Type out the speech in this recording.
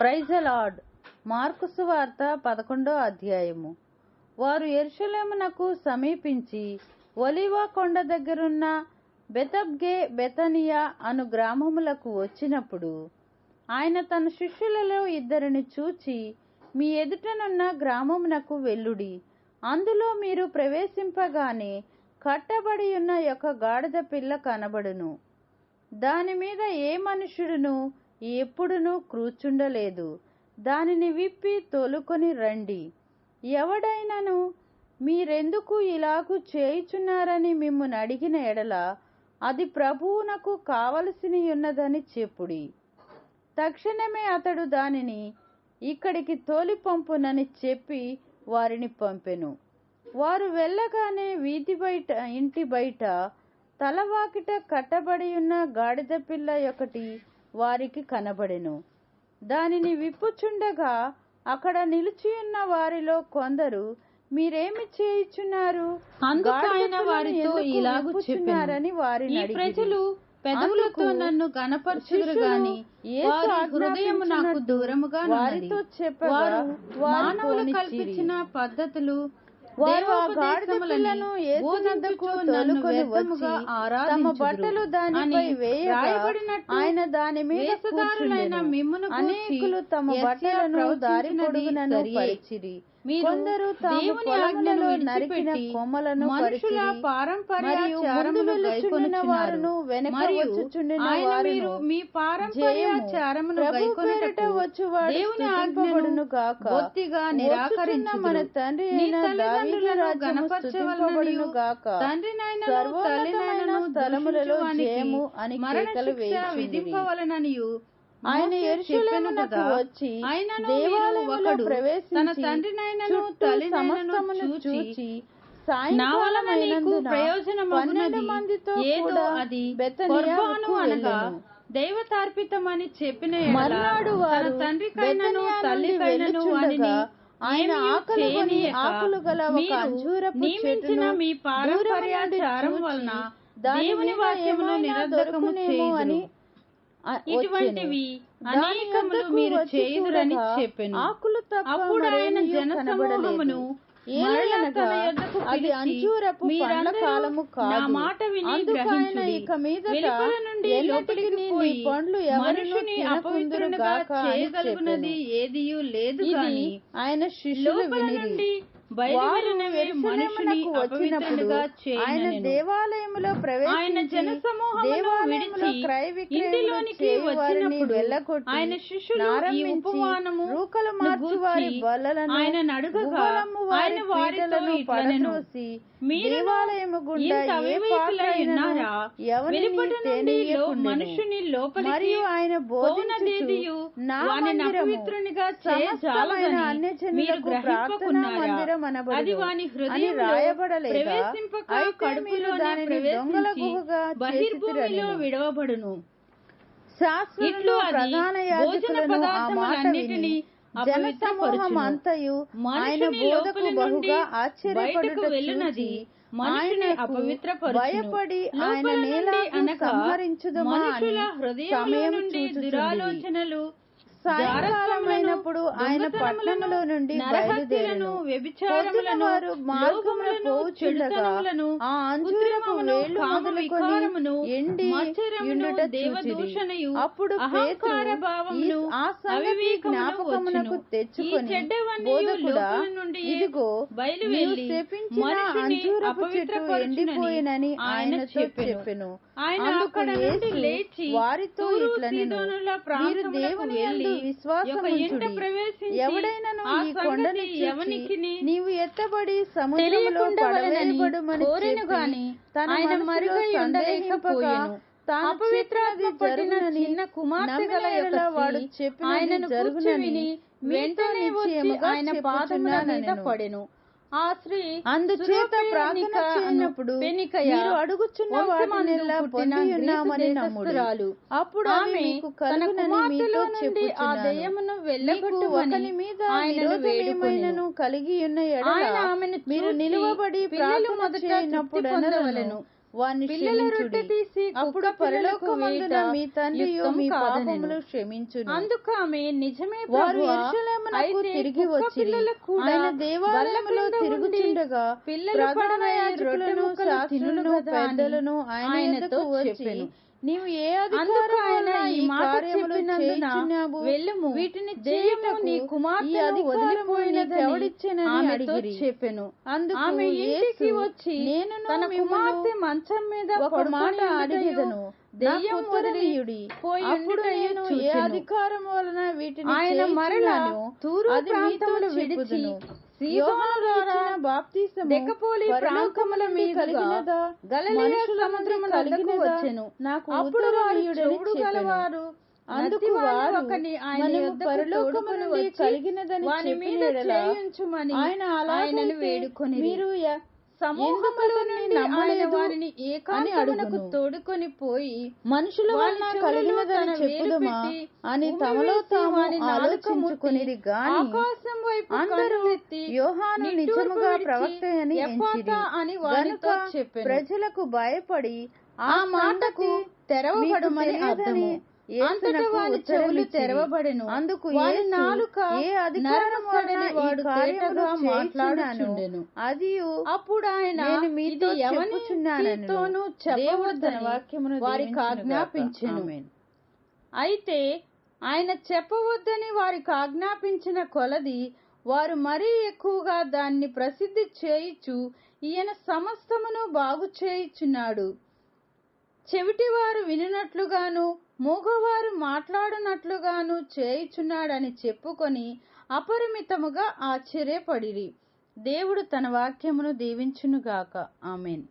Praise lord. Mark వార్త పదకొండో అధ్యాయము. వారు ఎరుషలేమునకు సమీపించి ఒలివా కొండ దగ్గరున్న బెతబ్గే బెతనియా అను గ్రామములకు వచ్చినప్పుడు ఆయన తన శిష్యులలో ఇద్దరిని చూచి మీ ఎదుటనున్న గ్రామమునకు వెళ్ళుడి. అందులో మీరు ప్రవేశింపగానే కట్టబడి ఉన్న యొక్క గాడిద పిల్ల కనబడును. దాని మీద ఏ మనుషుడును ఎప్పుడునూ కూర్చుండలేదు. దానిని విప్పి తోలుకొని రండి. ఎవడైనను మీరెందుకు ఇలాగు చేయుచున్నారని మిమ్మను అడిగిన ఎడల అది ప్రభువునకు కావలసినయున్నదని ఉన్నదని చెప్పుడి. తక్షణమే అతడు దానిని ఇక్కడికి తోలి పంపునని చెప్పి వారిని పంపెను. వారు వెళ్ళగానే వీధి బయట ఇంటి బయట తలవాకిట కట్టబడి ఉన్న గాడిద పిల్ల ఒకటి వారికి కనబడెను దానిని విప్పుచుండగా అక్కడ నిలిచియున్న వారిలో కొందరు మీరేమి చేయుచున్నారు అందుకు గాడిద ఆయన పిల్లను వారితో ఎందుకు ఇలాగు విప్పుచున్నారని చెప్పెను వారిని ఈ అడిగిరి. ప్రజలు పెదవులతో నన్ను గనపరచుదురు శిష్యులు గాని వారి హృదయము నాకు దూరముగా వారితో చెప్పగా వారు వారు మానవులు. కల్పించిన పద్ధతులు వారు ఆ గాడిద పిల్లను తోలుకొని వచ్చి తమ బట్టలు దానిపై వేయగా ఆయన దాని మీద కూర్చుండెను. అనేకులు తమ బట్టలను దారి పొడుగునను. పరిచిరి మీరు దేవుని నరికిన కొమ్మలను మనుషుల పారంపర్యాచారమును వారును ఆయన మీరు మీ పారంపర్యాచారమును గైకొనుటకు వచ్చువాడు దేవుని గాక. బొత్తిగా నిరాకరించుదురు. మన తండ్రి అయిన దావీదు తల్లిదండ్రులను రాజ్యము గణపరచవలననియు, స్తుతింపబడును గాక. స్థలములలో దూషించువానికి జయము అని కేకలు వేయుచుండిరి. ఆయన వచ్చి దేవాలయములో ప్రవేశించి తన తండ్రినైనను తల్లినైనను చూచి నా వలన నీకు ప్రయోజనమగునది. ఏదో అది కొర్బాను అనగా. దైవతార్పితమని చెప్పిన మర్నాడు తన వారు తండ్రికైనను తల్లికైనను ఆయన ఆకలి ఆకులు గల ఒక నియమించిన మీ పారంపర్యాచారం వలన దేవుని వాక్యమును నిరర్ధకము దొరుకునేమో అని ఇటువంటివి అనేకములు మీరు చేయుదురని చెప్పెను ఆకులు అప్పుడు ఆయన జన. సమూహమును అది అంజూరపు పండ్ల కాలము కాదు. ఇక వెలుపల నుండి లోపలికి నీ పండ్లు మనుషుని అపవిత్రునిగా చేయగలుగునది. ఏదియూ లేదు గాని ఆయన శిష్యులు వినిరి వచ్చినప్పుడు ఆయన చేయనెను. దేవాలయములో ఆయన జనసమూహమును ఇంటిలోనికి వచ్చినప్పుడు ఆయన శిష్యులు ఈ ఉపమానము రూకలు ఆయన వారితో ఇట్లనెను, దేవాలయము గుండా ఏ ఉన్నారా? వెలుపట నుండి. మనుషుని లోపలికి మరియు ఆయన పోవునదేదియు నా సమస్తమైన అన్యజనులకు ప్రార్థనా మందిరం అని అయితే మీరు దానిని దొంగల గుహగా బహిర్భూమిలో. విడవబడును ప్రధాన యాజకులను ఆ మాట విని జనసమూహం. అంతయు ఆయన బోధకు బహుగా ఆశ్చర్యపడుట చూచి అపవిత్రపరచును. భయపడి ఆయన సంహరించుదుమా సమయం నుండి చూచుచుండిరి. దురాలోచనలు సాయంకాలమైనప్పుడు ఆయన పట్టణంలో నుండి బయలుదేరెను వారు మార్గమున పోవుచుండగా ఆ అంజూరపు వేళ్ళు మొదలుకొని ఎండి యుండుట చూచిరి. అప్పుడు పేతురు ఆ సంగతి జ్ఞాపకమునకు తెచ్చుకొని బోధకుడా ఇదిగో నీవు శపించిన అంజూరపు చెట్టు ఎండిపోయినని ఆయనతో చెప్పెను. ఆయన అక్కడ నుండి లేచి వారితో ఇట్లనెను మీరు దేవుని యందు విశ్వాసం ఉంచుడి ఎవడైనను ఈ కొండను నీవు ఎత్తబడి పడవేయబడుమని కోరెను గాని తన ఆయన మనసులో మరుగై సందేహింపక ఉండలేకపోయెను. తాను అపవిత్రాత్మ చెప్పినది పట్టిన జరుగునని చిన్న కుమార్తె గల యొక్క వాడు స్త్రీ చెప్పినది ఆయనను జరుగునని వెంటనే వచ్చి ఆయన పాదముల మీద. పడెను ఆ స్త్రీ అందుచేత ప్రార్థన చేయనప్పుడు మీరు అడుగుచున్న వాటినెల్లా పొందియున్నామని నమ్ముడు. అప్పుడు ఆమె మీకు తన కుమార్తెలో నుండి ఆ దెయ్యమును ఒకని మీద విరోధమేమైనను కలిగి ఉన్న ఎడల ఆయన మీరు నిలువబడి ప్రార్థన మొదట చేయనప్పుడు. వారిని పిల్లల రొట్టె క్షమించుడి తీసి అప్పుడు పరలోకమందున మీ తండ్రియు మీ. పాపములు క్షమించును అందుకు ఆమె నిజమే వారు యెరూషలేమునకు తిరిగి కూడా ఆయన దేవాలయములో తిరుగుచుండగా పిల్లలు ప్రధాన పడవేయి రొట్టె యాజకులను ముక్కలు శాస్త్రులను తినును కదా అని పెద్దలను ఆయన వచ్చి. నీవు ఏ అధికారం కార్యములు చేయుచున్నావు? వెళ్ళుము వీటిని చేయుటకు నీ కుమార్తెను వదిలిపోయినదని అడిగిరి. చెప్పెను అందుకు ఆమె ఇంటికి యేసు, వచ్చి నేనును తన కుమార్తె మంచం మీద ఒక మాట అడిగెదను దెయ్యం నాకు వదిలి ఉత్తరమియుడి. పోయి అప్పుడు నేను ఏ. అధికారం వలన వీటిని ఆయన చేయుచున్నానో తూరు ప్రాంతములు విడిచి పరలోకముల ప్రాంతముల నుండి మీదుగా కలిగినదా? గలిలయ మనుషుల సముద్రము నుండి నద్దకు కలిగినదా? వచ్చెను. నాకు అప్పుడు వారు చెవుడు. గలవారు అందుకు వారు తోడుకొని కలిగినదని చెప్పిన ఆయన. మీరు సమూహములో నుండి ఆయన వారిని ఏకాంతమునకు పోయి మనుషుల వలన కలిగినదని చెప్పుదమా? అని తమలో తాము ఆలోచించుకునిది గాని ఆకాశం వైపు అందరూ యోహాను నిజముగా ప్రవక్త అని ఎంచిరి. వారితో. ప్రజలకు భయపడి ఆ మాటకు తెరవబడమని అర్థము. చెవులు. తెరవబడెను అందుకు నాలుక ఏ వాడు తేటగా మాట్లాడుచుండెను అదియు అప్పుడు ఆయన నేను మీతో చెప్పవద్దని వాక్యమును వారికి. ఆజ్ఞాపించెను. అయితే ఆయన చెప్పవద్దని వారికి ఆజ్ఞాపించిన కొలది వారు మరీ ఎక్కువగా దాన్ని ప్రసిద్ధి చేయిచు ఈయన సమస్తమును బాగు చేయుచున్నాడు చెవిటివారు వినినట్లుగాను మూగవారు మాట్లాడునట్లుగాను చేయుచున్నాడని చెప్పుకొని అపరిమితముగా ఆశ్చర్యపడిరి. దేవుడు తన వాక్యమును దీవించునుగాక. ఆమెన్.